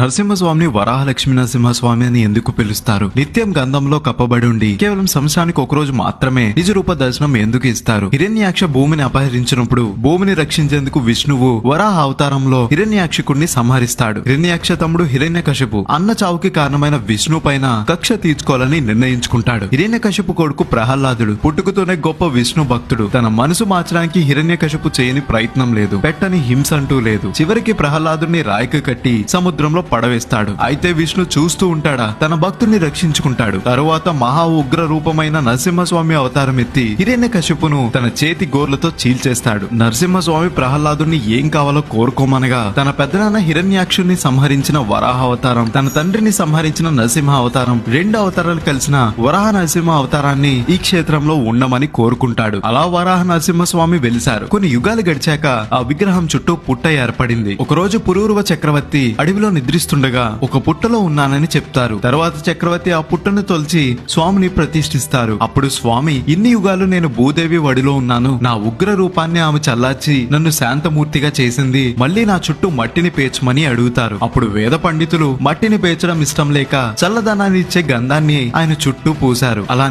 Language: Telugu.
నరసింహస్వామిని వరాహలక్ష్మి నరసింహస్వామి అని ఎందుకు పిలుస్తారు? నిత్యం గంధంలో కప్పబడి ఉండి కేవలం సంవత్సరానికి ఒక రోజు మాత్రమే నిజ రూప దర్శనం ఎందుకు ఇస్తారు? హిరణ్యాక్ష భూమిని అపహరించినప్పుడు భూమిని రక్షించేందుకు విష్ణువు వరాహ అవతారంలో హిరణ్యాక్షకుడిని సంహరిస్తాడు. హిరణ్యాక్ష తమ్ముడు హిరణ్యకశిపు అన్న చావుకి కారణమైన విష్ణు పైన కక్ష తీర్చుకోవాలని నిర్ణయించుకుంటాడు. హిరణ్యకశిపు కొడుకు ప్రహ్లాదుడు పుట్టుకతోనే గొప్ప విష్ణు భక్తుడు. తన మనసు మార్చడానికి హిరణ్యకశిపు చేయని ప్రయత్నం లేదు. పెట్టని హింస అంటూ లేదు. చివరికి ప్రహ్లాదుని రాయికి కట్టి సముద్రంలో పడవేస్తాడు. అయితే విష్ణు చూస్తూ ఉంటాడా? తన భక్తుని రక్షించుకుంటాడు. తరువాత మహా ఉగ్ర రూపమైన నరసింహస్వామి అవతారం ఎత్తి హిరణ్యకశిపును తన చేతి గోర్లతో చీల్చేస్తాడు. నరసింహస్వామి ప్రహ్లాదుని ఏం కావాలో కోరుకోమనగా తన పెద్దనాన్న హిరణ్యాక్షుని సంహరించిన వరాహ అవతారం తన తండ్రిని సంహరించిన నరసింహ అవతారం రెండు అవతారాలు కలిసిన వరాహ నరసింహ అవతారాన్ని ఈ క్షేత్రంలో ఉండమని కోరుకుంటాడు. అలా వరాహ నరసింహస్వామి వెలిశారు. కొన్ని యుగాలు గడిచాక ఆ విగ్రహం చుట్టూ పుట్ట ఏర్పడింది. ఒకరోజు పురూర్వ చక్రవర్తి అడవిలో నిద్రి నిద్రిస్తుండగా ఒక పుట్టలో ఉన్నానని చెప్తారు. తర్వాత చక్రవర్తి ఆ పుట్టను తొలిచి స్వామిని ప్రతిష్ఠిస్తారు. అప్పుడు స్వామి ఇన్ని యుగాలు నేను భూదేవి వడిలో ఉన్నాను. నా ఉగ్ర రూపాన్ని ఆమె చల్లార్చి నన్ను శాంతమూర్తిగా చేసింది. మళ్ళీ నా చుట్టూ మట్టిని పేర్చమని అడుగుతారు. అప్పుడు వేద పండితులు మట్టిని పేర్చడం ఇష్టం లేక చల్లదనాన్ని ఇచ్చే గంధాన్ని ఆయన చుట్టూ పూశారు. అలా